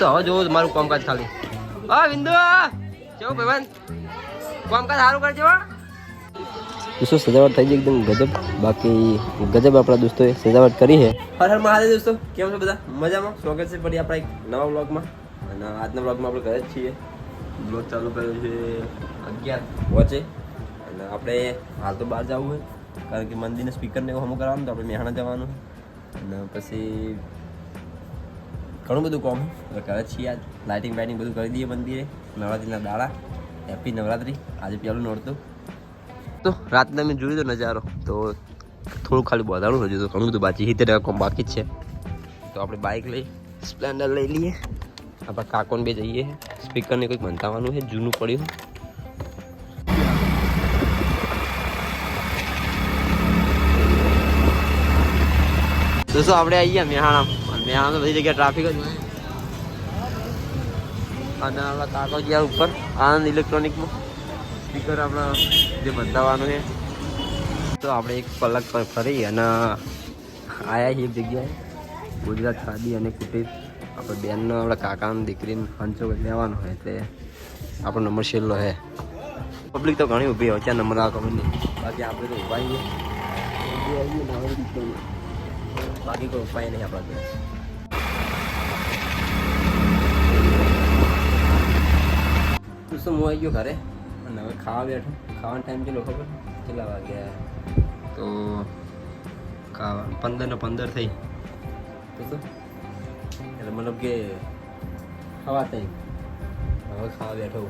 તો હવે જોવું મારું કોમકાજ ખાલી. હા બિંદુ કેવું ભાઈબંધ? કામકાજ સારું કરજો. દોસ્તો સજાવટ થઈ ગઈ એકદમ ગજબ. બાકી ગજબ આપણા દોસ્તોએ સજાવટ કરી છે. હર હર મહાદેવ દોસ્તો કેમ છો બધા? મજામાં? સ્વાગત છે ફરી આપણા એક નવા બ્લોગમાં અને આજના બ્લોગમાં આપણે ઘરે જ છીએ. બ્લોગ ચાલુ કર્યો છે અગિયાર વચ્ચે અને આપણે હાલ તો બહાર જવું હોય. કારણ કે મંદિરના સ્પીકરને એવું હમું કરવાનું તો આપણે મહેણા જવાનું અને પછી ઘણું બધું કોમ. જ છીએ આજ. લાઇટિંગ બાઇટિંગ બધું કરી દઈએ મંદિરે. નવરાત્રિના દાડા. હેપી નવરાત્રિ. આજે પહેલું નોરતું. તો રાતના મેં જોયું તો નજારો. તો થોડું ખાલી બધાનું હજુ તો ઘણું બધું બાકી. સિત્તેર ટકા કોમ બાકી જ છે. તો આપણે બાઇક લઈ સ્પ્લેન્ડર લઈ લઈએ. આપણા કાકોન બે જઈએ. સ્પીકરને કંઈક બંધાવવાનું છે. જૂનું પડ્યું. દોસ્તો આપણે આવી ગયા મેહાણા મેહાણા તો બધી જગ્યાએ ટ્રાફિક જ અને આપણા કાકો ગયા ઉપર, આનંદ ઇલેક્ટ્રોનિકમાં સ્પીકર આપણા જે બતાવવાનું છે. તો આપણે એક કલાક પર ફરી અને આવ્યા એક જગ્યાએ. ગુજરાત ખાદી અને કુટીર. આપણે બેનનો આપણા કાકાની, દીકરીને હંચો લેવાનો હોય એટલે આપણો નંબર છેલ્લો છે. પબ્લિક તો ઘણી ઊભી હોય ત્યાં નંબર આ ખબર નહીં. બાકી આપણે તો ઊભી આવીએ. બાકી કોઈ ઉપાય નહીં આપણા શું હું આવી ગયો ઘરે અને હવે ખાવા બેઠો. ખાવાનો ટાઈમ કેટલો ખબર? કેટલા વાગ્યા તો ખાવા પંદર ને પંદર થઈ. તો શું? એટલે મતલબ કે ખાવા થઈ હવે ખાવા બેઠો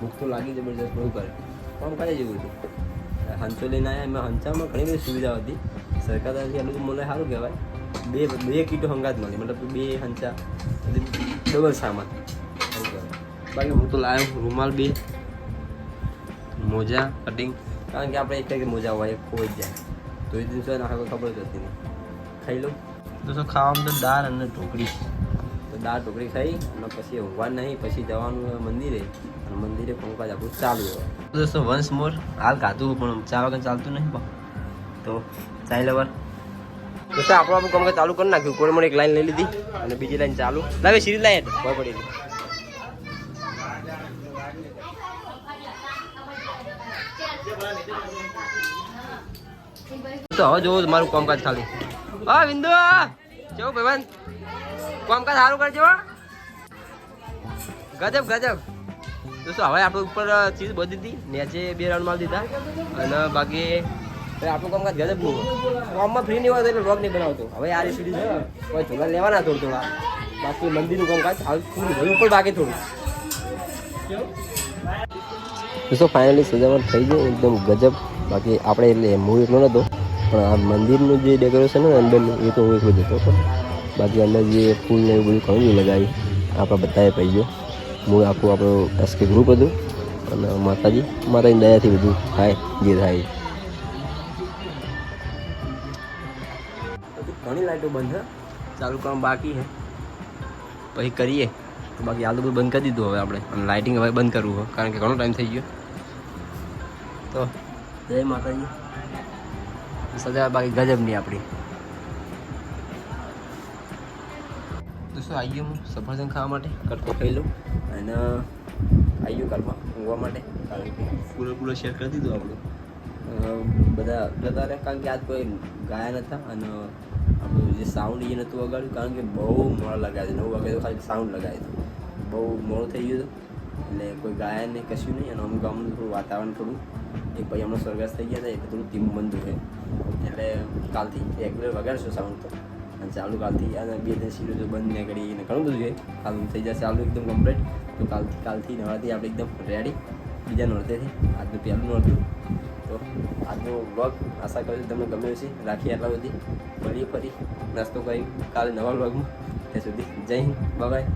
ભૂખ તો લાગી જબરજસ્ત બહુ કરે. પણ કરે જેવું હતું. હંચો લઈને આવ્યા એમાં હંચામાં ઘણી બધી સુવિધા હતી. સરકાર તરફથી આટલું મને સારું કહેવાય. બે બે કીટો હંગાત મળી. મતલબ બે હંચા ડબલ સામાન. બાકી હું તો લાવ્યો રૂમાલ બે. મોજા કટિંગ. કારણ કે આપણે એક કે મોજા હોય ખોઈ જાય. તો એ દિવસે નાખે કોઈ ખબર જ હતી ખાઈ લઉં તો ખાવામાં તો દાળ અને ઢોકળી. તો દાળ ઢોકળી ખાઈ અને પછી ઊંઘવા નહીં પછી જવાનું મંદિરે અને મંદિરે પંકજ આપણું ચાલુ હોય. દોસ્તો વન્સ મોર હાલ ખાતું પણ ચા વગર ચાલતું નહીં તો ચાઈ લવર દોસ્તો આપણું આપણું કામ ચાલુ કરી નાખ્યું. કોઈ મને એક લાઈન લઈ લીધી અને બીજી લાઈન ચાલુ. લાવે સીરી લાઈન ભય પડી તો હવે જોવું મારું કામકાજ ખાલી. હા બિંદુ જો ભાઈબંધ કામકાજ સારું કરજો. ગજબ ગજબ. દોસ્તો, હવે આપણે ઉપર ચીજ બધી હતી નેચે બે રાઉન્ડ મારી દીધા. અને બાકી આપણું કામકાજ ગજબ નહીં કામમાં ફ્રી નહીં હોય એટલે વ્લોગ નહીં બનાવતો. હવે આ સીડી છે. કોઈ થોડા લેવાના થોડું થોડા. બાકી મંદિરનું કામકાજ હાલ થોડું ઉપર બાકી થોડું. દોસ્તો ફાઇનલી સજાવટ થઈ ગઈ. એકદમ ગજબ. બાકી આપણે એટલે હું એટલો નહોતો, પણ આ મંદિરનું જે ડેકોરેશન હોય ને અંદરનું એ તો હું એકલો જ હતો. બાકી અંદર જે ફૂલ ને એવું બધું ઘણું લગાવી, આપણા બધાએ પડી ગયો. હું આખું આપણું એસકે ગ્રુપ હતું. અને માતાજી માતાજી દયાથી બધું થાય, જે થાય. ઘણી લાઈટો બંધ ચાલુ કામ બાકી છે. પછી કરીએ. તો બાકી આ બધું બંધ કરી દીધું હવે આપણે. અને લાઇટિંગ હવે બંધ કરવું હોય કારણ કે ઘણો ટાઈમ થઈ ગયો. તો જય માતાજી. સજા બાકી ગજબની આપણી. દોસ્તો આવી ગયો હું સફરજન ખાવા માટે? કરતો ખાઈ લઉં. અને આવી ગયો કાલમાં ઊંઘવા માટે. કારણ કે પૂરો પૂરો શેર કરી દીધું આપણું. બધા બધા જતા રહ્યા કારણ કે આજ કોઈ ગાયા નતા. અને આપણું જે સાઉન્ડ એ નહોતું વગાડ્યું કારણ કે બહુ મોડા લગાવ્યું નવ વાગે તો ખાલી સાઉન્ડ લગાવ્યું હતું બહુ મોડું થઈ ગયું હતું. એટલે કોઈ ગાયન નહીં કશું નહીં, અને અમુક ગામનું થોડું વાતાવરણ થોડું, એક ભાઈ હમણાં સ્વર્ગસ્થ થઈ ગયા હતા, એટલે થોડું ધીમું બંધ છે. એટલે કાલથી રેગ્યુલર વગાડશું સાઉન્ડ તો. અને ચાલુ કાલથી, અને બે ત્રણ સીડો જો બંધ ને કરી અને ઘણું બધું છે. કાલ થઈ જશે, ચાલુ એકદમ કમ્પ્લીટ તો કાલથી કાલથી નવાથી આપણે એકદમ રેડી બીજા નોરતેથી આજનું પહેલું નોરતું. તો આજનો બ્લોગ આશા કરું તમને ગમ્યો છે રાખી આટલા બધી. ફરી ફરી નાસ્તો કરી કાલે નવા બ્લોગમાં ત્યાં સુધી જય હિન્દ. બાય